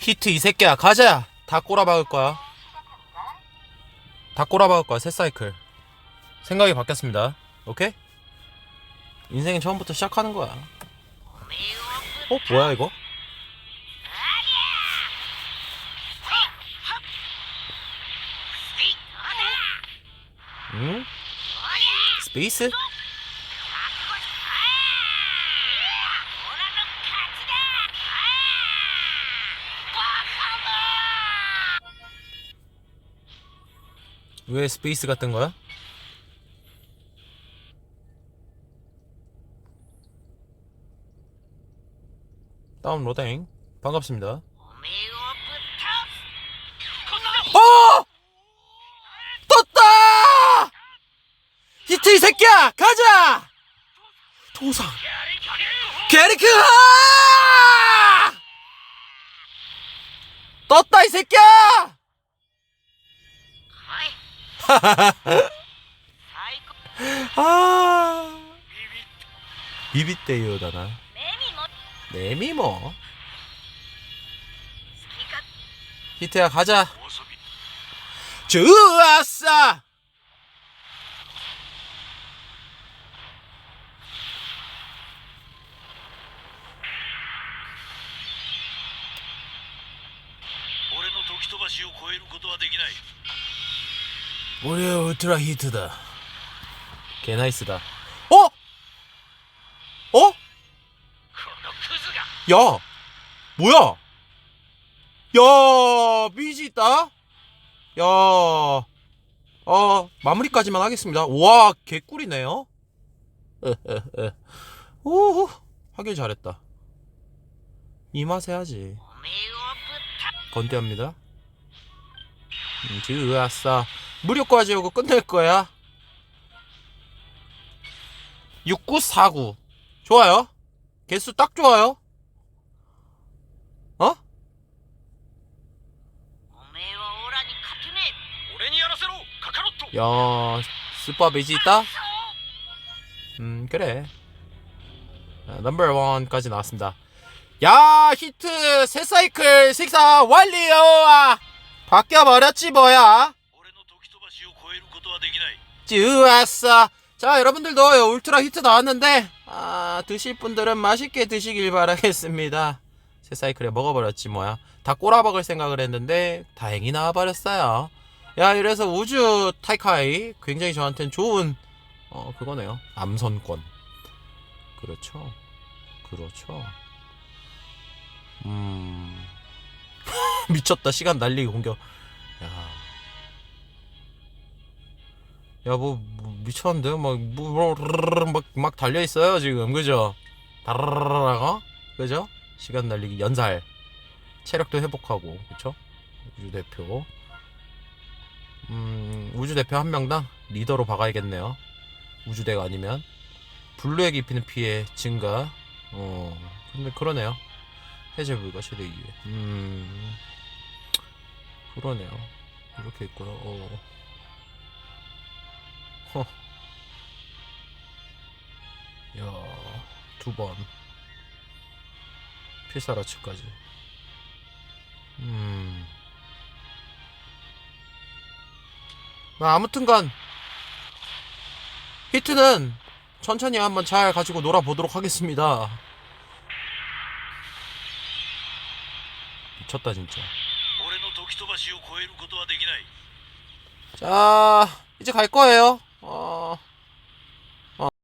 히트 이 새끼야 가자 다 꼬라 박을 거야 다 꼬라 박을 거야 새 사이클 생각이 바뀌었습니다 오케이? 인생은 처음부터 시작하는 거야 어? 뭐야 이거? 응? 스페이스? 왜 스페이스 같은 거야? 다운로딩 반갑습니다 어! 떴다! 히트 이 새끼야! 가자! 도상 게리크! 떴다 이 새끼야! 아 비비때요다나 내미 뭐 히트야 가자 좋았어 俺の時飛ばしを超えることはできない 올해 울트라 히트다. 개나이스다. 어? 어? 야, 뭐야? 야, 삐지 있다? 야, 아, 마무리까지만 하겠습니다. 와, 개꿀이네요. 오, 하길 잘했다. 이 맛에 하지. 건대합니다. 음, 지으아싸. 무료 과제하고 끝낼 거야. 6949. 좋아요. 개수 딱 좋아요. 어? 야, 스파 베지 있다? 음, 그래. 아, 넘버 원까지 나왔습니다. 야, 히트! 새 사이클 식사 완료! 아, 바뀌어버렸지, 뭐야? 지우했어. 자 여러분들도 울트라 히트 나왔는데 아 드실 분들은 맛있게 드시길 바라겠습니다. 새 사이클에 먹어버렸지 뭐야. 다 꼬라박을 생각을 했는데 다행히 나와버렸어요. 야 이래서 우주 타이카이 굉장히 저한테는 좋은 어 그거네요. 암선권. 그렇죠. 그렇죠. 음. 미쳤다. 시간 날리기 공격. 야, 뭐, 뭐 미쳤는데? 막, 뭐, 막, 막 달려 있어요, 지금. 그죠? 다라라라, 어? 그죠? 시간 날리기, 연살. 체력도 회복하고, 그쵸? 우주 대표. 음, 우주 대표 한 명당 리더로 박아야겠네요. 우주대가 아니면. 블루에 입히는 피해 증가. 어, 근데 그러네요. 해제 불가 최대 2회. 음, 그러네요. 이렇게 있고요. 어. 허. 야, 두 번. 피사라치까지. 음. 아, 아무튼간 히트는 천천히 한번 잘 가지고 놀아보도록 하겠습니다. 미쳤다 진짜. 자 이제 갈 거예요. 哦。